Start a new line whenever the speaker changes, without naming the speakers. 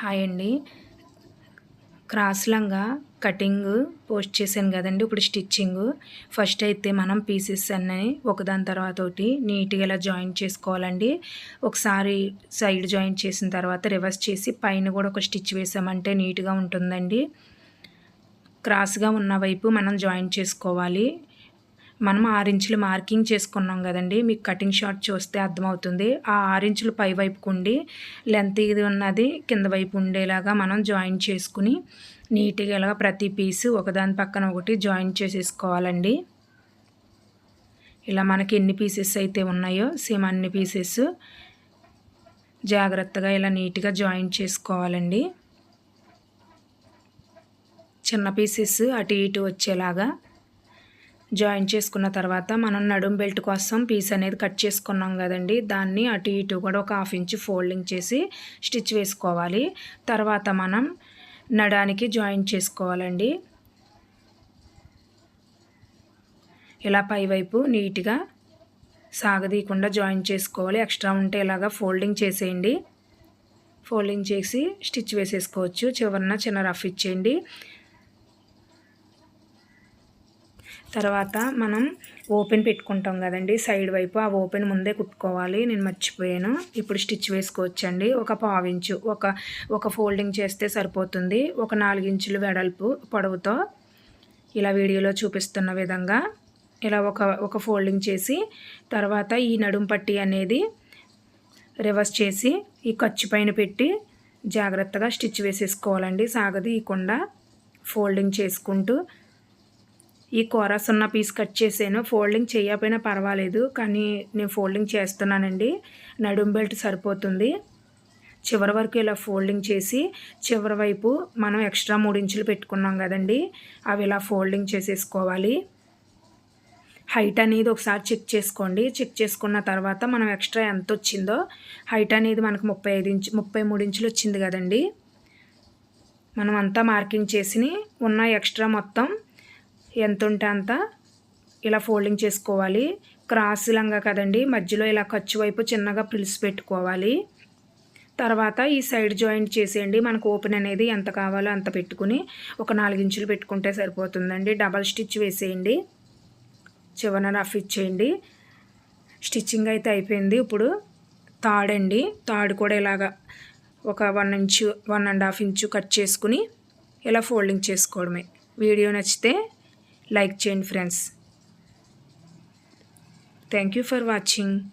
Hi అండి. Cross లంగా cutting post చేశాను కదండి ఇప్పుడు స్టిచ్చింగ్. ఫస్ట్ అయితే మనం పీసెస్ అన్నీ ఒకదాని తర్వాత ఒకటి నీట్గా ఇలా జాయింట్ చేసుకోవాలండి. ఒకసారి సైడ్ జాయింట్ చేసిన తర్వాత రివర్స్ చేసి పైన కూడా ఒక స్టిచ్ వేసామంటే నీట్గా ఉంటుందండి. క్రాస్గా ఉన్న వైపు మనం జాయింట్ చేసుకోవాలి. మనం ఆరించులు మార్కింగ్ చేసుకున్నాం కదండి. మీకు కటింగ్ షార్ట్ చూస్తే అర్థమవుతుంది. ఆ ఆరించులు పై వైపుకు ఉండి లెంత్ ఇది ఉన్నది కింద వైపు ఉండేలాగా మనం జాయిన్ చేసుకుని నీట్గా ఇలా ప్రతి పీసు ఒకదాని పక్కన ఒకటి జాయిన్ చేసేసుకోవాలండి. ఇలా మనకి ఎన్ని పీసెస్ అయితే ఉన్నాయో సేమ్ అన్ని పీసెస్ జాగ్రత్తగా ఇలా నీట్గా జాయిన్ చేసుకోవాలండి. చిన్న పీసెస్ అటు ఇటు వచ్చేలాగా జాయిన్ చేసుకున్న తర్వాత మనం నడుం బెల్ట్ కోసం పీస్ అనేది కట్ చేసుకున్నాం కదండి. దాన్ని అటు ఇటు కూడా ఒక హాఫ్ ఇంచ్ ఫోల్డింగ్ చేసి స్టిచ్ వేసుకోవాలి. తర్వాత మనం నడానికి జాయిన్ చేసుకోవాలండి. ఇలా పైవైపు నీట్గా సాగదీయకుండా జాయిన్ చేసుకోవాలి. ఎక్స్ట్రా ఉంటే ఇలాగా ఫోల్డింగ్ చేసేయండి. ఫోల్డింగ్ చేసి స్టిచ్ వేసేసుకోవచ్చు. చివరిన చిన్న రఫ్ ఇచ్చేయండి. తర్వాత మనం ఓపెన్ పెట్టుకుంటాం కదండి సైడ్ వైపు. ఆ ఓపెన్ ముందే కుట్టుకోవాలి. నేను మర్చిపోయాను. ఇప్పుడు స్టిచ్ వేసుకోవచ్చండి. ఒక పావించు ఒక ఒక ఫోల్డింగ్ చేస్తే సరిపోతుంది. ఒక నాలుగించులు వెడల్పు పొడవుతో ఇలా వీడియోలో చూపిస్తున్న విధంగా ఇలా ఒక ఒక ఫోల్డింగ్ చేసి తర్వాత ఈ నడుం పట్టి అనేది రివర్స్ చేసి ఈ ఖర్చు పైన పెట్టి జాగ్రత్తగా స్టిచ్ వేసేసుకోవాలండి. సాగదీయకుండా ఫోల్డింగ్ చేసుకుంటూ ఈ కూర సున్న పీస్ కట్ చేసాను. ఫోల్డింగ్ చేయకపోయినా పర్వాలేదు కానీ నేను ఫోల్డింగ్ చేస్తున్నానండి. నడుం బెల్ట్ సరిపోతుంది. చివరి వరకు ఇలా ఫోల్డింగ్ చేసి చివరి వైపు మనం ఎక్స్ట్రా మూడు ఇంచులు పెట్టుకున్నాం కదండి అవి ఇలా ఫోల్డింగ్ చేసేసుకోవాలి. హైట్ అనేది ఒకసారి చెక్ చేసుకోండి. చెక్ చేసుకున్న తర్వాత మనం ఎక్స్ట్రా ఎంత వచ్చిందో హైట్ అనేది మనకు ముప్పై ఐదు ఇంచు ముప్పై మూడు ఇంచులు వచ్చింది కదండి. మనం అంతా మార్కింగ్ చేసి ఉన్న ఎక్స్ట్రా మొత్తం ఎంత ఉంటే అంత ఇలా ఫోల్డింగ్ చేసుకోవాలి. క్రాస్ లంగా కదండి మధ్యలో ఇలా ఖర్చు వైపు చిన్నగా పిలిచి పెట్టుకోవాలి. తర్వాత ఈ సైడ్ జాయింట్ చేసేయండి. మనకు ఓపెన్ అనేది ఎంత కావాలో అంత పెట్టుకుని ఒక నాలుగించులు పెట్టుకుంటే సరిపోతుందండి. డబల్ స్టిచ్ వేసేయండి. చివరన రఫ్ ఇచ్చేయండి. స్టిచ్చింగ్ అయితే అయిపోయింది. ఇప్పుడు తాడండి. తాడు కూడా ఇలాగా ఒక one inch one and half inch cut చేసుకుని ఇలా ఫోల్డింగ్ చేసుకోవడమే. వీడియో నచ్చితే like chain friends. Thank you for watching.